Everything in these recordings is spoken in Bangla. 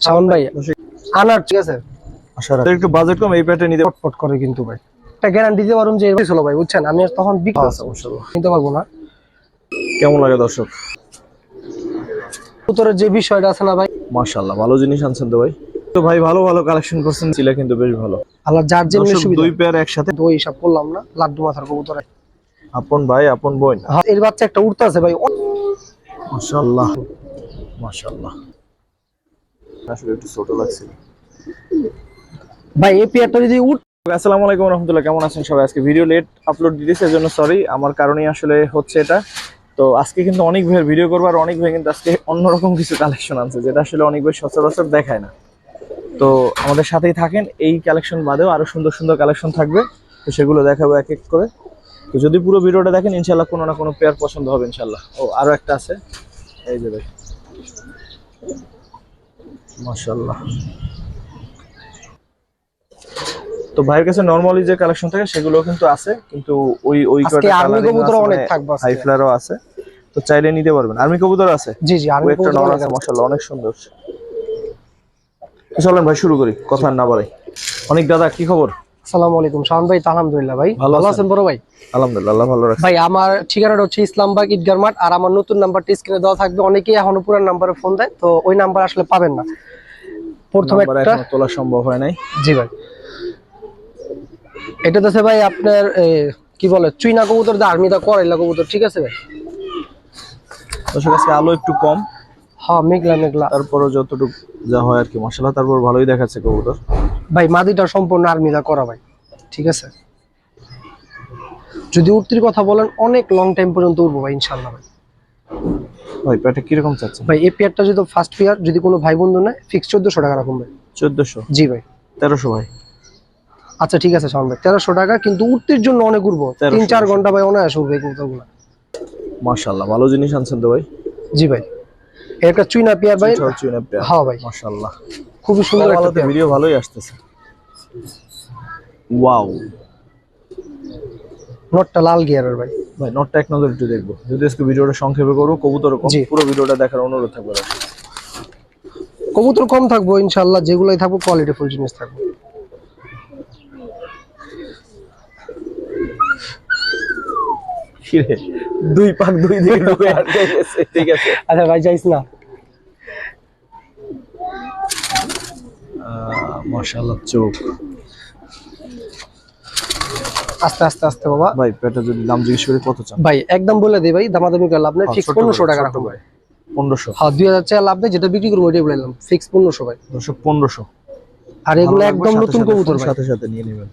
শাওন ভাই আনার ঠিক আছে? আশা একটু বাজেট কম এই প্যাটে নিতে ফটফট করে কিন্তু ভাই। একটা গ্যারান্টি দিতে পারুন যে ছিল ভাই বুঝছেন? আমি তখন বিক্রি আচ্ছা। নিতে পারব না। কেমন লাগে দর্শক? উত্তরের যে বিষয়টা আছে না ভাই মাশাআল্লাহ ভালো জিনিস আনছেন তো ভাই। তো ভাই ভালো ভালো কালেকশন করছেন ছিলা কিন্তু বেশ ভালো। আল্লাহ যার দর্শক, সুবিধা। দুই পেয়ার একসাথে ওই হিসাব করলাম না লাড্ডু মাথার কবুতর। আপন ভাই আপন বোন। হ্যাঁ, এর বাচ্চা একটা উঠতে আছে ভাই। মাশাআল্লাহ মাশাআল্লাহ। আসলে একটু ছোট লাগছে। ভাই এই পেয়ারটা যদি উঠ আসসালামু আলাইকুম রহমতুল্লাহ, কেমন আছেন সবাই? আজকে ভিডিও লেট আপলোড দিতেছে এর জন্য সরি আমার কারণেই আসলে হচ্ছে এটা। তো আজকে কিন্তু অনেক ভাইয়ের ভিডিও করব, আর অনেক ভাই কিন্তু আজকে অন্যরকম কিছু কালেকশন আনছে, যেটা আসলে অনেক ভাই সচরাচর দেখায় না। তো আমাদের সাথেই থাকেন, এই কালেকশন বাদেও আরও সুন্দর সুন্দর কালেকশন থাকবে, তো সেগুলো দেখাবো এক এক করে। তো যদি পুরো ভিডিওটা দেখেন ইনশাল্লাহ কোনো না কোনো পেয়ার পছন্দ হবে ইনশাল্লাহ ও, আরও একটা আছে। এই যে দেখ মাশাল্লাহ তো ভাইয়ের কাছে নরমালি যে কালেকশন থাকে সেগুলো কিন্তু আছে কিন্তু ওই ওই কবুতর অনেক থাকবে হাই ফ্লারও আছে তো চাইলে নিতে পারবেন। আর্মি কবুতর আছে? জি জি আমি একটা আছে মাশাআল্লাহ অনেক সুন্দর। চলেন ভাই শুরু করি কথা না বাড়াই। অনেক দাদা কি খবর? আসসালামু আলাইকুম শাওন ভাই আলহামদুলিল্লাহ ভাই। ভালো? আছেন? বড় ভাই? আলহামদুলিল্লাহ আল্লাহ ভালো রাখছে। ভাই আমার ঠিকানাটা হচ্ছে ইসলামবাগ ঈদগার মাঠ আর আমার নতুন নাম্বারটা স্ক্রিনে দেওয়া থাকবে অনেকেই এখনও পুরান নাম্বারে ফোন দেয় তো ওই নাম্বার আসলে পাবেন না। প্রথম একটা তোলা সম্ভব হয় নাই। জি ভাই। এটা তো ভাই আপনার কি বলে চুইনা কবুতর দা আর্মিদা করাইলা কবুতর ঠিক আছে ভাই? দর্শক আজকে আলো একটু কম। হ্যাঁ মেঘলা মেঘলা। তারপরও যতটুকু যা হয় আর কি মাশাআল্লাহ তারপর ভালোই দেখাচ্ছে কবুতর। ভাই মাদিটা সম্পূর্ণ আর্মিদা করা ভাই ঠিক আছে? যদি উঠতির কথা বলেন অনেক লং টাইম পর্যন্ত উঠবো ভাই ইনশাল্লাহ ভাই। ভাই প্যাটে কীরকম চাচ্ছেন? ভাই এই পেয়ারটা যদি ফার্স্ট পেয়ার যদি কোনো ভাই বন্ধু নেয় ফিক্স চোদ্দশো টাকা রাখুন ভাই। চোদ্দশো? জি ভাই। তেরোশো ভাই। আচ্ছা ঠিক আছে শাওন ভাই। তেরোশো টাকা কিন্তু উঠতির জন্য অনেক উঠবো। 1300 তিন চার ঘণ্টা ভাই অনায়াস উঠবে কবুতরগুলো। মাশাআল্লাহ ভালো জিনিস আনছেন তো ভাই। জি ভাই। একটা চুইনা পেয়ার ভাই। চুইনা পেয়ার হ্যাঁ ভাই। মাশাআল্লাহ। খুবই সুন্দর একটা ভিডিও ভালোই আসতেছে। ওয়াও নোটটা লাল গিয়ারের ভাই। ভাই নোটটা এক নজর একটু দেখব। যদি আজকে ভিডিওটা সংক্ষেপে করব কবুতর কম। পুরো ভিডিওটা দেখার অনুরোধ থাকবে কবুতর কম থাকব ইনশাল্লাহ যেগুলোই থাকব কোয়ালিটি ফুল জিনিস থাকব। দুই পাক দুই দিকে ঢুকে আটকে গেছে। ঠিক আছে। আচ্ছা ভাই যাইস না। মাশাআল্লাহ চোখ। আস্তে আস্তে আস্তে বাবা। ভাই পেটে যদি দাম জিজ্ঞেস করি কত চান? ভাই একদম বলে দিই ভাই দামাদামি করে লাভ নেই হ্যাঁ, ফিক্স পনেরোশো টাকা রাখুন ভাই পনেরোশো। হ্যাঁ দুই হাজার টাকা লাভ নেই যেটা বিক্রি করব ওইটাই বললাম ফিক্স পনেরোশো ভাই। দর্শক পনেরোশো। আর এগুলো একদম নতুন কবুতর সাথে সাথে নিয়ে নেবেন।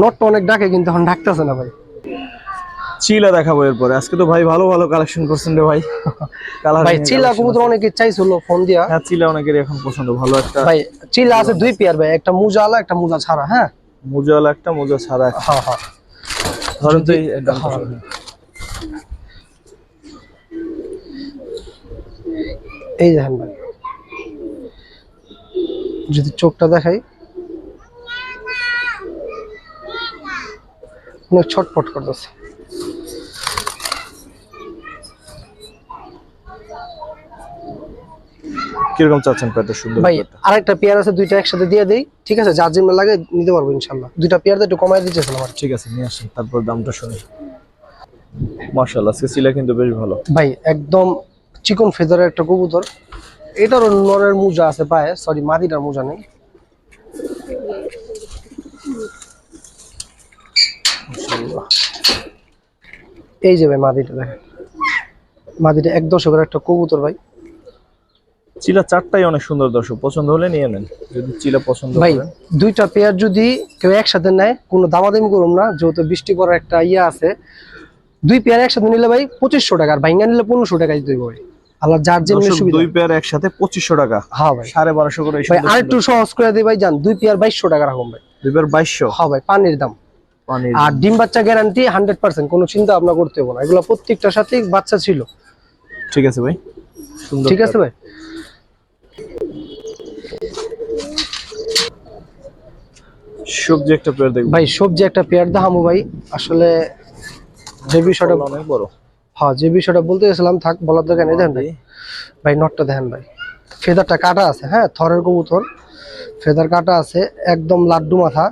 নটটা অনেক ডাকে কিন্তু এখন ডাকতেছে না ভাই। চিলা দেখাবো এরপরে। আজকে তো ভাই ভালো ভালো কালেকশন করছেন রে ভাই। কালার ভাই চিলা কবুতর অনেকে চাইছিল ফোন দিয়া। হ্যাঁ চিলা অনেকেরই এখন পছন্দ ভালো একটা ভাই চিলা আছে দুই পেয়ার ভাই একটা মুজা আলা একটা মুজা ছাড়া হ্যাঁ? মোজাওয়ালা একটা মোজা ছাড়া। হ্যাঁ হ্যাঁ। ধরেন তো এই হ্যাঁ। এই দেখেন ভাই যদি চোখটা দেখাই। অনেক ছটফট করতেছে। কীরকম চাচ্ছেন পেটে সুন্দর ভাই আরেকটা পেয়ার আছে দুইটা একসাথে দিয়ে দেই ঠিক আছে? যার জন্য লাগে নিতে পারব ইনশাল্লাহ। দুইটা পেয়ার একটু কমাই দিতেছিলাম কি। ঠিক আছে নিয়ে আসেন তারপর দামটা শুনি মাশাআল্লাহ চিলা কিন্তু বেশ ভালো। ভাই একদম চিকন ফেদারের একটা কবুতর। এটারও নরের মোজা আছে পায়ে সরি মাদিটার মোজা নেই। এই যে ভাই মাদিটা দেখেন। মাদিটা এক দশকের একটা কবুতর ভাই। চিলা চারটাই অনেক সুন্দর দর্শক পছন্দ হলে নিয়ে নেন যদি চিলা পছন্দ ভাই দুইটা পেয়ার যদি কেউ একসাথে নেয় কোনো দামাদামি করুম না যেহেতু বৃষ্টি পড়ার একটা ইয়ে আছে। দুই পেয়ার একসাথে নিলে ভাই পঁচিশশো টাকা আর ভাইঙ্গা নিলে পনেরোশো টাকা দিতে হবে আল্লাহ যার যেমনি সুবিধা। দুই পেয়ার একসাথে পঁচিশশো টাকা হ্যাঁ ভাই। সাড়ে বারোশো করে এই ভাই আর একটু সহজ করে দিই ভাই যান দুই পেয়ার বাইশশো টাকা রাখুন ভাই। দুই পেয়ার বাইশশো? হ্যাঁ ভাই পানির দাম। আর ডিম বাচ্চা গ্যারান্টি হান্ড্রেড পার্সেন্ট কোনো চিন্তা ভাবনা করতে হবে না। এগুলো প্রত্যেকটার সাথে বাচ্চা ছিল। ঠিক আছে ভাই। ঠিক আছে ভাই? সবজি একটা পেয়ার দেখব। ভাই সবজি একটা পেয়ার দাহামু ভাই। আসলে যে বিষয়টা অনেক বড়। হ্যাঁ যে বিষয়টা বলতে গেছিলাম থাক বলার দরকার নেই দেখেন ভাই। ভাই নটটা দেখেন ভাই। ফেদারটা কাটা আছে হ্যাঁ থরের কবুতর। ফেদার কাটা আছে একদম লাড্ডু মাথা।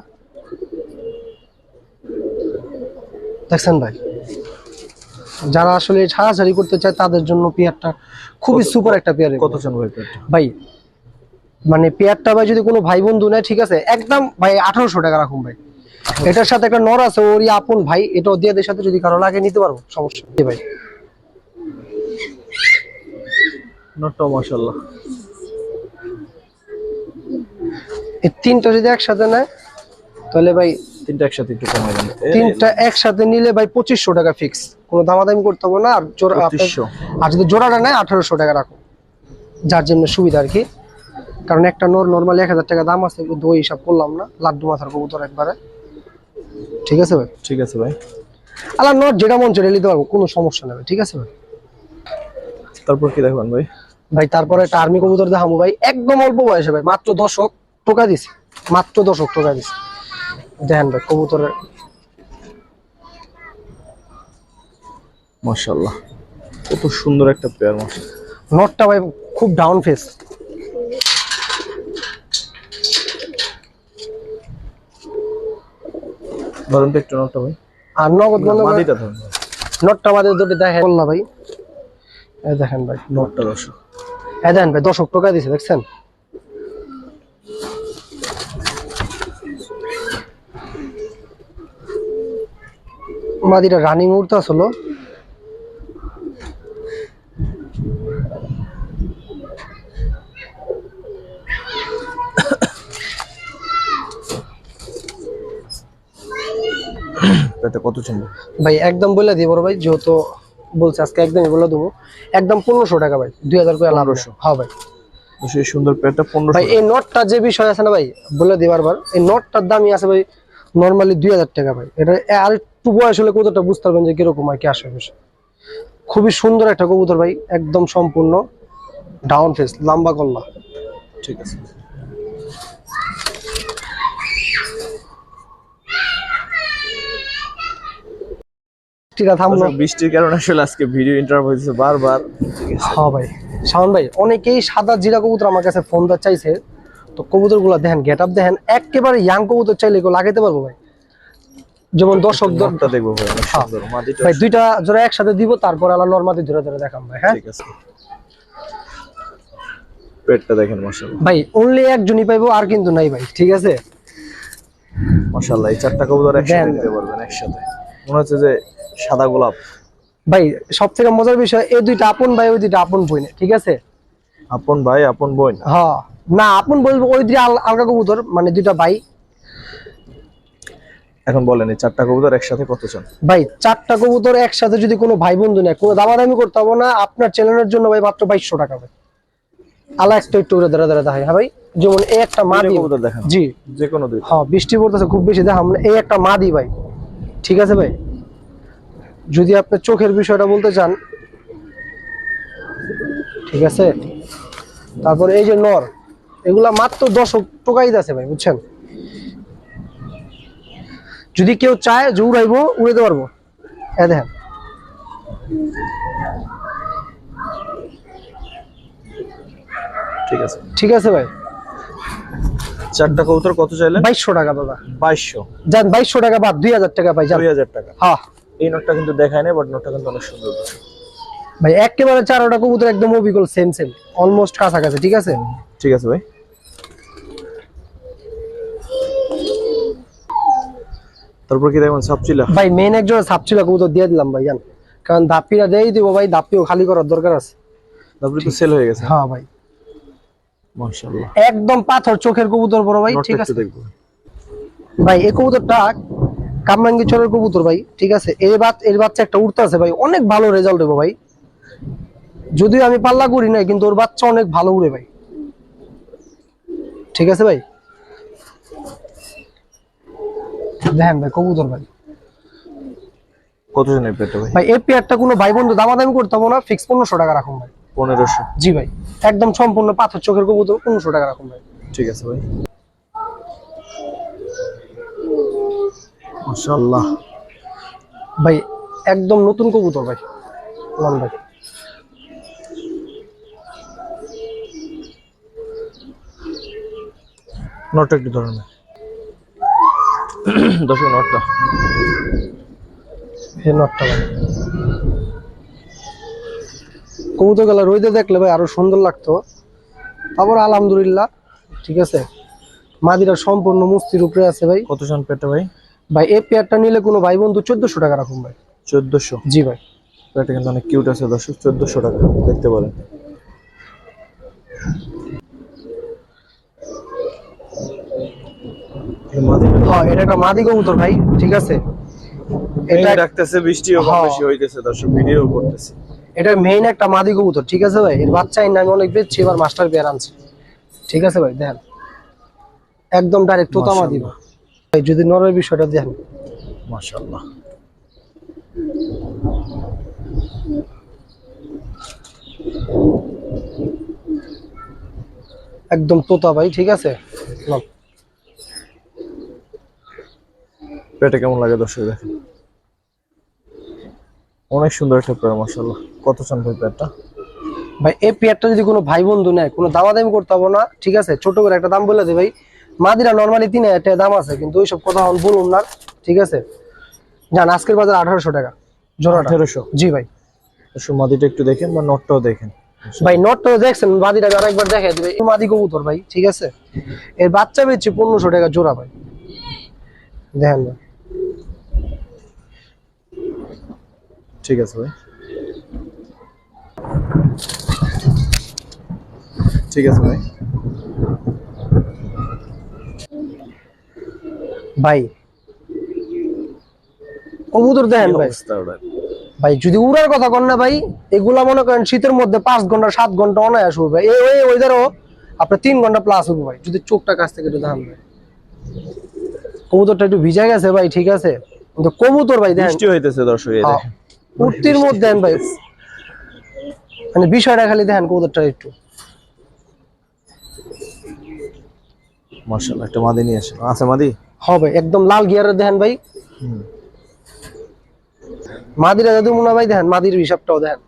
দেখছেন ভাই? যারা আসলে ছাড়াছাড়ি করতে চায় তাদের জন্য পেয়ারটা খুবই সুপার একটা পেয়ার কত চান ভাই ভাই মানে পেয়ারটা ভাই যদি কোনো ভাই বন্ধু নেয় ঠিক আছে? একদম ভাই আঠারোশো টাকা রাখুন ভাই। এটার সাথে একটা নর আছে ওরই আপন ভাই এটা দিয়ে সাথে যদি কারও লাগে নিতে পারব সমস্যা নেই ভাই। নটটা মাশাআল্লাহ। এই তিনটা যদি একসাথে নেয় তাহলে ভাই তিনটা একসাথে একটু কমাই দেন। তিনটা একসাথে নিলে ভাই পঁচিশশো টাকা ফিক্স কোনো দামাদামি করতে হবে না আর জোড়া আপনার- 2500 আর যদি জোড়াটা নেয় আঠারোশো টাকা রাখো যার জন্য সুবিধা আর কি। কারণ একটা নর নর্মালি এক হাজার টাকা দাম আছে দই হিসাব করলাম না। লাড্ডু মাথার কবুতর একবারে। ঠিক আছে ভাই? ঠিক আছে ভাই। আল্লাহ নট যেটা মন চলে নিতে পারব কোনো সমস্যা নেই ঠিক আছে ভাই? তারপর কি দেখবেন ভাই? ভাই তারপরে একটা আর্মি কবুতর দেখাবো ভাই একদম অল্প বয়সে ভাই মাত্র দশক টোকা দিছে মাত্র দশক টোকা দিছে। দেখেন ভাই কবুতরের মাশাআল্লাহ কত সুন্দর একটা পেয়ার মাশাআল্লাহ। নটটা ভাই খুব ডাউন ফেস ধরেন তো একটু নটটা ভাই। আর নগদ বন্ধ মাদিটা ধরেন। নটটা বাদে দুটো দেখেন। বললা ভাই। এই দেখেন ভাই নটটা দর্শক। এই দেখেন ভাই দশক টাকা দিছে দেখছেন? মাদিটা রানিং উঠতে আসলো। এটা কত চান ভাই? একদম বলে দিই বড় ভাই যেহেতু বলছে আজকে একদমই বলে দেবো। একদম পনেরোশো টাকা ভাই দুই হাজার করে লাভ 1500 হ্যাঁ ভাই। সেই সুন্দর পেয়ারটা পনেরোশো ভাই এই নটটা যে বিষয় আছে না ভাই বলে দিই বারবার এই নটটার দামই আছে ভাই নর্মালি দুই হাজার টাকা ভাই। এটা আর একটু বয়স হলে কতটা বুঝতে পারবেন যে কীরকম আর কি আসে বিষয়। খুবই সুন্দর একটা কবুতর ভাই একদম সম্পূর্ণ ডাউন ফেস লম্বা কল্লা ঠিক আছে। আছে থামলো। বৃষ্টির কারণে আসলে আজকে ভিডিও ইন্টারাপ্ট হয়েছে বারবার। হ্যাঁ ভাই। শাওন ভাই অনেকেই সাদা জিরা কবুতর আমার কাছে ফোন দেওয়া চাইছে। তো কবুতরগুলা দেখেন গেট আপ দেখেন একেবারে ইয়াং কবুতর চাইলে এগুলো লাগাইতে পারব ভাই? যেমন দর্শক দর- নটটা দেখব ভাই হ্যাঁ। ভাই দুইটা জোড়া একসাথে দিব তারপর আল্লাহ নর্মাদি ধরে ধরে দেখাম ভাই হ্যাঁ? ঠিক আছে। পেটটা দেখেন মাশাআল্লাহ। ভাই অনলি একজনই পাইবো আর কিন্তু নাই ভাই ঠিক আছে? মাশাআল্লাহ এই চারটা কবুতর একসাথে দেন। নিতে পারবেন একসাথে। মনে হচ্ছে যে সাদা গোলাপ। ভাই সব থেকে মজার বিষয় এই দুইটা আপন ভাই ওই দুইটা আপন বই না ঠিক আছে? আপন ভাই আপন বোন। হ্যাঁ না আপন বলব ওই দুইটা আলগা কবুতর মানে দুইটা ভাই। এখন বলেন এই চারটা কবুতর একসাথে কত চান ভাই চারটা কবুতর একসাথে যদি কোনো ভাই বন্ধু নেয় কোনো দামাদামি করতে হবে না আপনার চ্যানেলের জন্য ভাই মাত্র বাইশশো টাকা ভাই। আলা একটা একটু করে ধরে ধরে দেখাই হ্যাঁ ভাই? যেমন এই একটা মা দুইটা দি কবুতর দেখান। জি। যে কোনো দুই হ্যাঁ বৃষ্টি পড়তেছে খুব বেশি দেখাম। এই একটা মা দি ভাই ঠিক আছে ভাই? যদি আপনি চোখের বিষয়টা বলতে চান ঠিক আছে? তারপর এই যে নর এগুলা মাত্র দশ টোকাই আছে ভাই বুঝছেন? যদি কেউ চায় যে উড়াইবো উড়াইতে পারব। হ্যাঁ দেখেন। ঠিক আছে। ঠিক আছে ভাই? চারটা কবুতর কত চাইলেন? বাইশশো টাকা দাদা বাইশশো। যান বাইশশো টাকা বাদ দুই হাজার টাকা পাই যান। দুই হাজার টাকা। হ্যাঁ। এই নোটটা কিন্তু দেখায় না বাট নোটটা কিন্তু অনেক সুন্দর। ভাই একেবারে চারোটা কবুতর একদম অবিকল সেম সেম অলমোস্ট কাছাকাছি ঠিক আছে? ঠিক আছে ভাই। তারপর কি দেখবেন সাপচিলা ভাই মেন একজন সাপছিল কবুতর দিয়ে দিলাম ভাই জান। কারণ দাপ্পিটা দিয়েই দিব ভাই দাপ্পিও খালি করার দরকার আছে। তারপরে তো সেল হয়ে গেছে। হ্যাঁ ভাই। মাশাআল্লাহ। একদম পাথর চোখের কবুতর বড় ভাই ঠিক আছে? দেখব। ভাই এই কবুতরটা কামরাঙ্গি চরের কবুতর ভাই ঠিক আছে? এর বাচ এর বাচ্চা একটা উঠতে আছে ভাই অনেক ভালো রেজাল্ট দেবো ভাই। যদিও আমি পাল্লা করি নাই কিন্তু ওর বাচ্চা অনেক ভালো উড়ে ভাই। ঠিক আছে ভাই? দেখেন ভাই কবুতর ভাই। কত জনের ভাই? ভাই এই পেয়ারটা কোনো ভাই বন্ধু দামাদামি করতে হবে না ফিক্স পনেরোশো টাকা রাখুন ভাই। পনেরোশো। জি ভাই একদম সম্পূর্ণ পাথর চোখের কবুতর পনেরোশো টাকা রাখুন ভাই। ঠিক আছে ভাই। মাশাআল্লাহ। ভাই একদম নতুন কবুতর ভাই লন ভাই। নটটা একটু ধরেন দর্শক নটটা। এই নটটা ভাই। কবুতর গেলা রইতে দেখলে ভাই আরও সুন্দর লাগতো। তারপর আলহামদুলিল্লাহ ঠিক আছে। মাদিরা সম্পূর্ণ মুস্তির উপরে আছে ভাই। কত জন পেটটা ভাই? ভাই এই পেয়ারটা নিলে কোনো ভাই বন্ধু চোদ্দশো টাকা রাখুন ভাই। চোদ্দশো? জি ভাই। পেটটা কিন্তু অনেক কিউট আছে দর্শক চোদ্দশো টাকা দেখতে পারেন। হ্যাঁ এটা একটা মাদি কবুতর ভাই ঠিক আছে? এটা ডাকতেছে বৃষ্টিও কম হ্যাঁ। বেশি হইতেছে দর্শক ভিডিও করতেছে। এটা মেইন একটা মাদি কবুতর ঠিক আছে ভাই? এর বাচ্চা অনেক বেচছি এবার মাস্টার পেয়ার আনছি। ঠিক আছে ভাই দেখেন একদম ডাইরেক্ট তোতা মাদি ভাই। যদি নরের বিষয়টা দেখেন। মাশাআল্লাহ। একদম তোতা ভাই ঠিক আছে? পেটে কেমন লাগে দর্শক দেখেন? অনেক সুন্দর একটা পেয়ার মাশাআল্লাহ। কত চান ভাই পেয়ারটা? ভাই এই পেয়ারটা যদি কোনো ভাই বন্ধু নেয় কোনো দামাদামি করতে হবে না ঠিক আছে? ছোট করে একটা দাম বলে দে ভাই। মাদিরা নর্মালি তিন হাজার টাকা দাম আছে কিন্তু ওইসব কথা এখন বলুন না ঠিক আছে? জান আজকের বাজার আঠারোশো টাকা জোড়াটা। আঠেরোশো? জি ভাই। মাদিটা একটু দেখেন বা নটটাও দেখেন। ভাই নটটা দেখছেন মাদিটা আরেকবার দেখে দিবে। মাদি কবুতর ভাই ঠিক আছে? এর বাচ্চা বেচছে পনেরোশো টাকা জোড়া ভাই। দেখেন ভাই। ঠিক আছে ভাই। ঠিক আছে ভাই। ভাই। কবুতর দেখেন ভাই। ভাই যদি উড়ার কথা কন না ভাই এগুলা মনে করেন শীতের মধ্যে পাঁচ ঘণ্টা সাত ঘণ্টা অনায়াস উঠবে এই ওই ওইদারও আপনার তিন ঘণ্টা প্লাস উঠবে ভাই যদি চোখটা কাছ থেকে একটু ধান ভাই। কবুতরটা একটু ভিজা গেছে ভাই ঠিক আছে? কিন্তু কবুতর ভাই দেখেন বৃষ্টি হইতেছে দর্শক এই। দেখেন। উঠতির মধ্যে দেন ভাই। মানে বিষয়টা খালি দেখেন কবুতরটা একটু। মাশাআল্লাহ একটা মাদি নিয়ে আসেন। আছে মাদি? হবে, একদম লাল গিয়ারের দেখেন ভাই। মাদিরা যদি মনে ভাই দেখেন, মাদির হিসাবটাও দেখেন।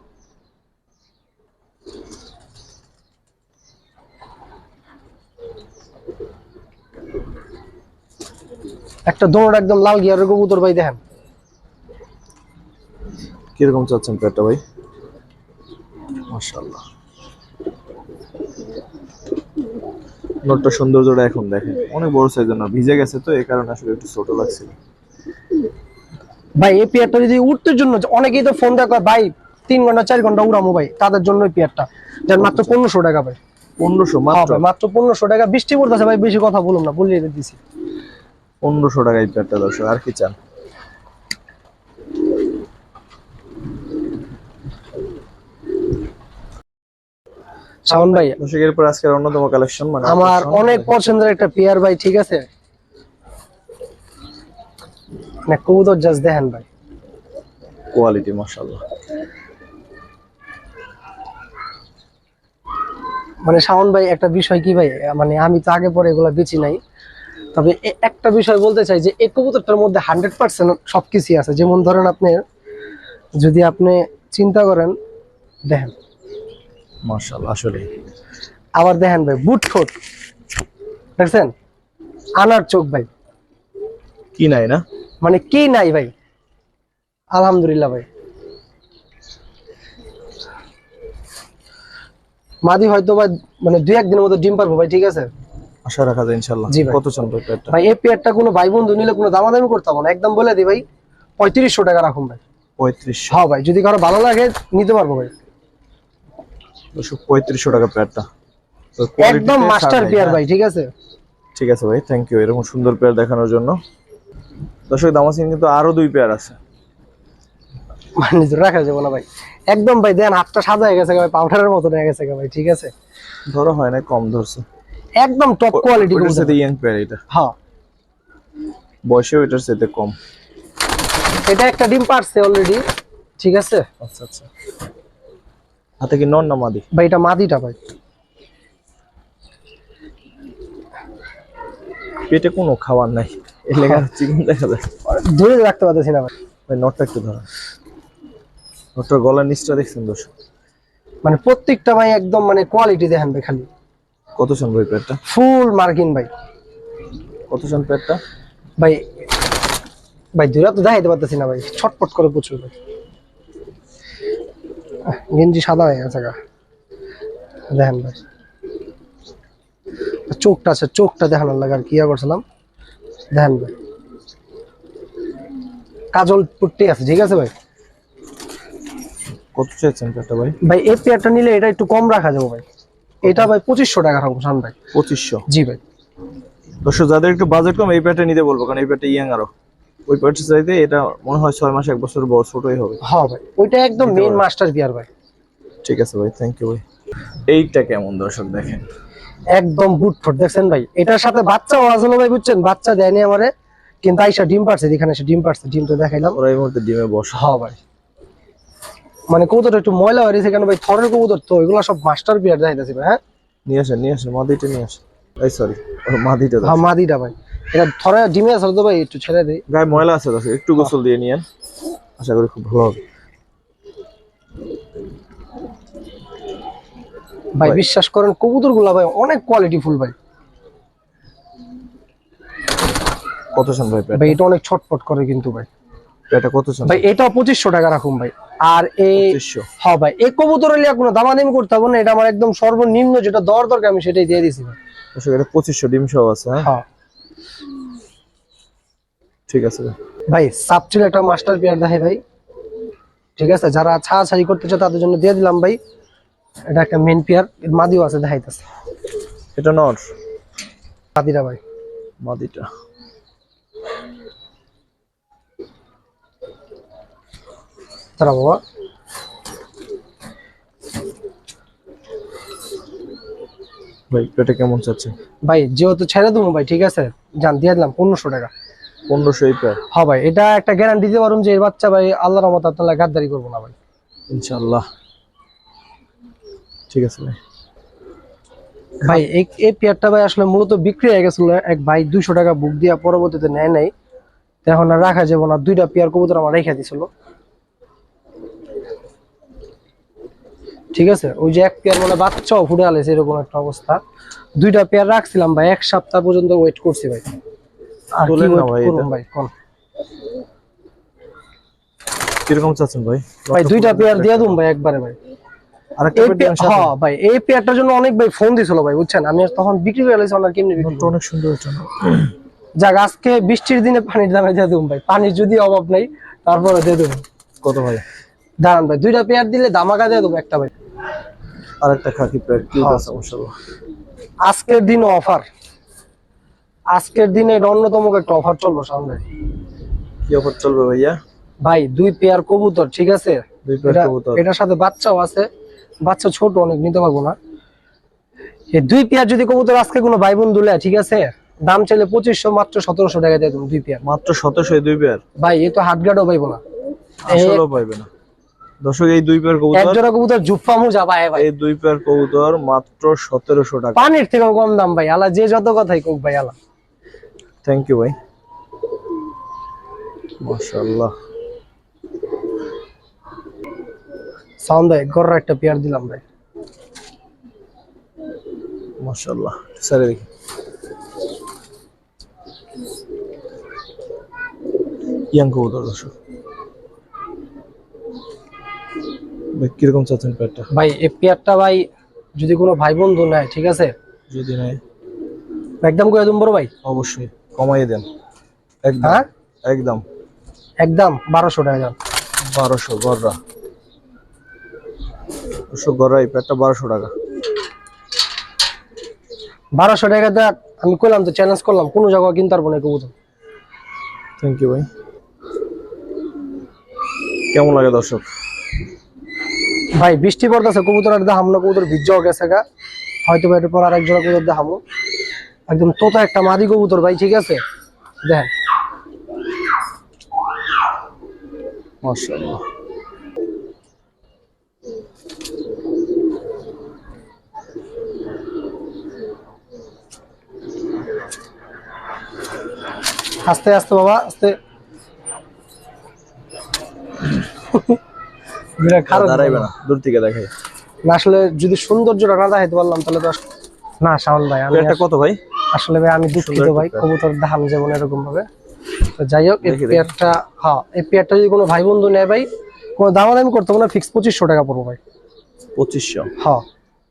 একটা দৌড় একদম লাল গিয়ারের কবুতর ভাই দেখেন। কীরকম চাচ্ছেন পেটটা ভাই? মাশাআল্লাহ। নোটটা সৌন্দর্যটা এখন দেখেন। অনেক বড় সাইজের না ভিজে গেছে তো এই কারণে আসলে একটু ছোট লাগছিল। ভাই এই পেয়ারটা যদি উঠতে জন্য অনেকেই তো ফোন দেখা ভাই তিন ঘণ্টা চার ঘণ্টা উড়ামো ভাই তাদের জন্য এই পেয়ারটা। যার মাত্র পনেরোশো টাকা ভাই। পনেরোশো হ্যাঁ মাত্র ভাই, মাত্র পনেরোশো টাকা। বৃষ্টি পড়তেছে ভাই বেশি কথা বলুন না বলিয়ে দিছি। পনেরোশো টাকা এই পেয়ারটা দর্শক আর কি চান? শাওন ভাই। দর্শক এরপর আজকের অন্যতম কালেকশন মানে আমার অনেক পছন্দের একটা পেয়ার ভাই ঠিক আছে? মানে কবুতর জাস্ট দেখেন ভাই। কোয়ালিটি মাশাআল্লাহ। মানে শাওন ভাই একটা বিষয় কি ভাই মানে আমি তো আগে পরে এগুলা বেচি নাই। তবে একটা বিষয় বলতে চাই যে এই কবুতরটার মধ্যে হান্ড্রেড পার্সেন্ট সবকিছুই আছে। যেমন ধরেন আপনি যদি আপনি চিন্তা করেন দেখেন। মাশাআল্লাহ আসলে আবার দেখেন ভাই বুট ঠোঁট। দেখছেন? আনার চোখ ভাই। কি নাই না? মানে কি নাই ভাই? আলহামদুলিল্লাহ ভাই। মাদি হয়তো ভাই মানে দুই একদিনের মতো ডিম পারব ভাই ঠিক আছে? আশা রাখা যায় ইনশাআল্লাহ। জি কত চান ভাই পেয়ারটা ভাই এই পেয়ারটা কোনো ভাই বন্ধু নিলে কোনো দামাদামি করতে হবে না। একদম বলে দিই ভাই পঁয়ত্রিশশো টাকা রাখুন ভাই। পঁয়ত্রিশশো। হ্যাঁ ভাই যদি কারও ভালো লাগে নিতে পারব ভাই। দর্শক পঁয়ত্রিশশো টাকা পেয়ারটা তো একদম মাস্টার পেয়ার হ্যাঁ? ভাই ঠিক আছে? ঠিক আছে ভাই থ্যাংক ইউ এরকম সুন্দর পেয়ার দেখানোর জন্য। দর্শক দামাসিন কিন্তু আরও দুই পেয়ার আছে। মানে রাখা যাবে না ভাই। একদম ভাই দেন হাতটা সাদা হয়ে গেছে ভাই পাউডারের মতো হয়ে গেছে ভাই ঠিক আছে? ধরো হয় না কম ধরছে। একদম টপ কোয়ালিটি ওইটার সাথে ইয়াং পেয়ার এটা। হ্যাঁ। বয়সেও এটার সাথে কম। এটা একটা ডিম পারছে অলরেডি ঠিক আছে? আচ্ছা আচ্ছা। হাতে কি নন না মাদি? ভাই এটা মাদিটা ভাই। পেটে কোনো খাবার নাই। এই লেখা চিকেন দেখা যায়। ধরে রাখতে পারতেছি না ভাই। ভাই নটটা একটু ধরো। নটটার গলার নিচটা দেখছেন দর্শক? মানে প্রত্যেকটা ভাই একদম মানে কোয়ালিটি দেখেন ভাই খালি। কত চান ভাই পেয়ারটা ফুল মার্কিন ভাই। কত চান পেটটা? ভাই ভাই দুইটা তো দেখাইতে পারতেছি না ভাই। ছটপট করে প্রচুর ভাই। গেঞ্জি সাদা হয়ে গেছে গা। দেখেন ভাই। চোখটা আছে চোখটা দেখানোর লাগে আর কি ইয়া করছিলাম। দেখেন ভাই। কাজল পুট্টি আছে ঠিক আছে ভাই? কত চাইছেন পেয়ারটা ভাই? ভাই এই পেয়ারটা নিলে এটা একটু কম রাখা যাবে ভাই। এটা ভাই পঁচিশশো টাকা রাখব শান ভাই। পঁচিশশো? জি ভাই। দর্শক যাদের একটু বাজেট কম এই প্যাডটা নিতে বলব কারণ এই প্যাডটা ইয়াং আরও। ওই প্যাডটা চাইতে এটা মনে হয় ছয় মাস এক বছর বড় ছোটই হবে। হ্যাঁ ভাই ওইটা একদম মেইন মাস্টার পিয়ার ভাই। ঠিক আছে ভাই থ্যাংক ইউ ভাই। এইটা কেমন দর্শক দেখেন? একদম বুট ফুট দেখছেন ভাই? এটার সাথে বাচ্চাও আসলো ভাই বুঝছেন? বাচ্চা দেয়নি আমারে। কিন্তু আইসা ডিম পারছে এখানে এসে ডিম পারছে ডিম তো দেখাইলাম। ওরা এই মুহূর্তে ডিমে বসা। হ্যাঁ ভাই। মানে কবুতর একটু ময়লা হয়ে গেছে কেন ভাই? থরের কবুতর তো এগুলো সব মাস্টার পিয়ার দেখাইতেছি ভাই হ্যাঁ? নিয়ে আসেন নিয়ে আসেন মাদিটা নিয়ে আসেন। এই সরি মাদিটা দাও হ্যাঁ মাদিটা ভাই। এটা থরে ডিমে আসলে তো ভাই একটু ছেড়ে দিই। গায়ে ময়লা আছে একটু গোসল দিয়ে নিয়েন। আশা করি খুব ভালো হবে। ভাই। বিশ্বাস করেন কবুতরগুলা ভাই অনেক কোয়ালিটি ফুল ভাই। কত চান ভাই ভাই এটা অনেক ছটপট করে কিন্তু ভাই। এটা কত চান? ভাই এটা পঁচিশশো টাকা রাখুন ভাই। আর এই হ্যাঁ ভাই এই কবুতর লিয়া কোনো দামাদামি করতে হবে না এটা আমার একদম সর্বনিম্ন যেটা দর দরকার আমি সেটাই দিয়ে দিছি ভাই। এটা পঁচিশশো ডিম সহ আছে হ্যাঁ? হ্যাঁ। ঠিক আছে ভাই। ভাই সাবটিল একটা মাস্টার পেয়ার দেখাই ভাই। ঠিক আছে যারা ছাড়াছাড়ি করতে চায় তাদের জন্য দিয়ে দিলাম ভাই। এটা একটা মেন পেয়ার মাদিও আছে দেখাইতেছে। এটা নর? মাদিরা ভাই। মাদিটা। তারা বাবা। ভাই প্যাডটা কেমন চাচ্ছে? ভাই যেহেতু ছেড়ে দেবো ভাই ঠিক আছে? জান দিয়ে দিলাম পনেরোশো টাকা। পনেরোশো এই প্যাড হ্যাঁ ভাই এটা একটা গ্যারান্টি দিতে পারুন যে এর বাচ্চা ভাই আল্লাহর রহমত আপনারা গাদ্দারি করব না ভাই। ইনশাল্লাহ ঠিক আছে ভাই। ভাই এই পেয়ারটা ভাই আসলে মূলত বিক্রি হয়ে গেছিল এক ভাই দুইশো টাকা বুক দিয়া পরবর্তীতে নেয় নাই। এখন আর রাখা যাবে না দুইটা পেয়ার কবুতর আমার রেখে দিছিল। ঠিক আছে ওই যে এক পেয়ার মানে বাচ্চাও ফুটে আলেছে এরকম একটা অবস্থা। দুইটা পেয়ার রাখছিলাম ভাই এক সপ্তাহ পর্যন্ত ওয়েট করছি ভাই। আর কি তোলেন না ভাই করব ভাই কোন? কীরকম চাচ্ছেন ভাই? ভাই দুইটা পেয়ার দিয়ে দুম ভাই একবারে ভাই। ভাই এই পেয়ারটার জন্য অনেক ভাই ফোন দিছিল ভাই বুঝছেন? আমি তখন বিক্রি করে কেমনি বিক্রি অনেক সুন্দর যাক আজকে বৃষ্টির দিনে পানির দামে দিয়ে দেবো ভাই। পানির যদি অভাব নাই তারপরে দিয়ে দেবো। কত ভাই? দাঁড়ান ভাই দুইটা পেয়ার দিলে দামাকা দিয়ে দেবো একটা ভাই। আরেকটা খাকি প্যাড কি হ্যাঁ। আজকের দিন অফার আজকের দিনে অন্যতম একটা অফার চলবো সামনে। কি অফার চলবে ভাইয়া? ভাই দুই পেয়ার কবুতর ঠিক আছে? দুই প্যাড কবুতর। এটার সাথে বাচ্চাও আছে। বাচ্চা ছোট অনেক নিতে পারব না। এই দুই পেয়ার যদি কবুতর আজকে কোনো ভাই বোন দুলে ঠিক আছে? দাম চাইলে পঁচিশশো মাত্র সতেরোশো টাকা দিয়ে দেবো দুই পেয়ার। মাত্র সতেরোশো দুই পেয়ার? ভাই এ তো হাটগাটও পাইবো না। আসলেও পাইবে না। দর্শক এই দুই পেয়ার এক জোড়া কবুতর জুফা মুজা ভাই ভাই। এই দুই পেয়ার কবুতর মাত্র সতেরোশো টাকা। পানির থেকেও কম দাম ভাই। আলা যে যত কথাই কোক ভাই আলা থ্যাংক ইউ ভাই। মাশাআল্লাহ। সাউন্ড ভাই একটা পেয়ার দিলাম ভাই মাশাআল্লাহ স্যারে দেখি। ইয়াং কবুতর দর্শক। ভাই কীরকম চাচ্ছেন প্যাডটা ভাই এই পেয়ারটা ভাই যদি কোনো ভাই বন্ধু নেয় ঠিক আছে? যদি নাই একদম করে দেবো বড় ভাই। অবশ্যই কমাইয়ে দেন। একদম হ্যাঁ? একদম। একদম বারোশো টাকা যান বারোশো গররা। দুশো গররা এই প্যাডটা বারোশো টাকা। বারোশো টাকা দেখ আমি করলাম তো চ্যালেঞ্জ করলাম কোনো জায়গায় কিনতে পারব না কবুতর। থ্যাংক ইউ ভাই। কেমন লাগে দর্শক? ভাই বৃষ্টি পড়তেছে কবুতর আর দেখাম না কবুতর ভিজাও গেছে গা। হয়তো বা এটার পর আরেক জোড়া কবুতর দেখামো। একদম তোতা একটা মাদি কবুতর ভাই ঠিক আছে? দেখেন। মাশাআল্লাহ। আস্তে আস্তে বাবা আস্তে। বিরাট খারাপ দাঁড়াইবে না দূর থেকে দেখাই। না আসলে যদি সৌন্দর্যটা না দেখাইতে পারলাম তাহলে তো আস- না শাওন ভাই আমি এটা কত ভাই? আসলে ভাই আমি দুঃখিত ভাই কবুতর দাম যেমন এরকম ভাবে তো যাই হোক এই। পেয়ারটা হ্যাঁ এই পেয়ারটা যদি কোনো ভাই বন্ধু নেয় ভাই কোনো দামাদামি করতে না ফিক্স পঁচিশশো টাকা পড়ব ভাই। পঁচিশশো। হ্যাঁ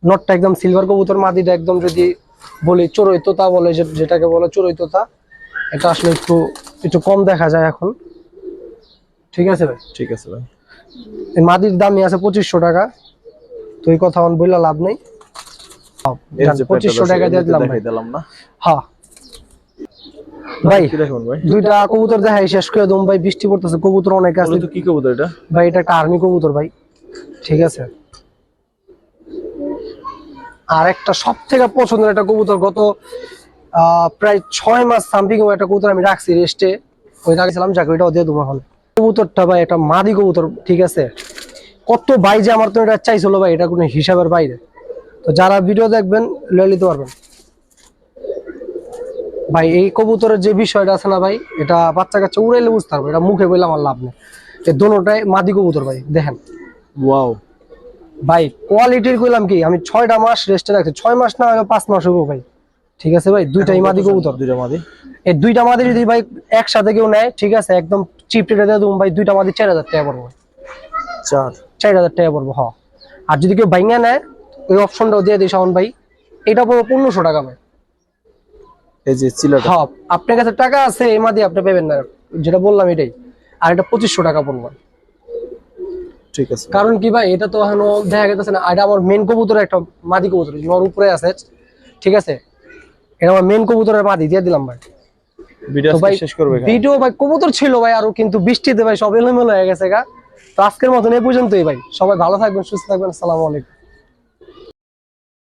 নটটা একদম সিলভার কবুতর মাদিটা একদম যদি বলি চড়ই তোতা বলে যেটাকে বলে চড়ই তোতা এটা আসলে একটু একটু কম দেখা যায় এখন। ঠিক আছে ভাই? ঠিক আছে ভাই। এই মাদির দামই আছে পঁচিশশো টাকা। তো এই কথা আমার বললে লাভ নেই। পঁচিশশো টাকা দিয়ে দিলাম ভাই। দিলাম না। হ্যাঁ। ভাই দুইটা কবুতর দেখাই শেষ করে দম ভাই বৃষ্টি পড়তেছে কবুতর অনেক আছে। কি কবুতর এটা? ভাই এটা একটা আর্মি কবুতর ভাই। ঠিক আছে। আর একটা সব থেকে পছন্দের একটা কবুতর গত প্রায় ছয় মাস সামথিং একটা কবুতর আমি রাখছি রেস্টে ওই রাখছিলাম ওইটাও দিয়ে দেবো এখন। কবুতরটা ভাই এটা মাদি কবুতর ঠিক আছে? কত ভাই যে আমার তো এটা চাইছিল ভাই এটা কোনো হিসাবের বাইরে। তো যারা ভিডিও দেখবেন লয়ে নিতে পারবেন। ভাই এই কবুতরের যে বিষয়টা আছে না ভাই এটা বাচ্চা কাচ্চা উড়াইলে বুঝতে পারব এটা মুখে বললে আমার লাভ নেই। এই দোনোটাই মাদি কবুতর ভাই দেখেন। ওয়াও ভাই কোয়ালিটির কইলাম কি আমি ছয়টা মাস রেস্টে রাখছি ছয় মাস না হলে পাঁচ মাস হব ভাই। ঠিক আছে ভাই? দুইটাই মাদি কবুতর? দুইটা মাদি এই দুইটা মাদি যদি ভাই একসাথে কেউ নেয় ঠিক আছে? একদম চিপ রেটে দিয়ে দেবো ভাই দুইটা মাদি চার হাজার টাকা পড়ব। চার। চার হাজার টাকা পড়ব হ। আর যদি কেউ ভাইঙ্গা নেয় ওই অপশনটাও দিয়ে দিই শাওন ভাই। এটা পড়ব পনেরোশো টাকা ভাই। এই যে চিলাটা। হ্যাঁ আপনার কাছে টাকা আছে এই মাদি আপনি পাবেন না। যেটা বললাম এটাই। আর এটা পঁচিশশো টাকা পড়ব। ঠিক আছে। কারণ কি ভাই এটা তো এখনও দেখা গেছে না এটা আমার মেন কবুতর একটা মাদি কবুতর ওর উপরে আছে ঠিক আছে? এটা আমার মেন কবুতরের মাদি দিয়ে দিলাম ভাই। ভিডিও ভাই শেষ করবে ভিডিও ভাই কবুতর ছিল ভাই আরও কিন্তু বৃষ্টিতে ভাই সব এলোমেলো হয়ে গেছে গা। তো আজকের মতন এই পর্যন্তই ভাই। সবাই ভালো থাকবেন সুস্থ থাকবেন আসসালামু আলাইকুম।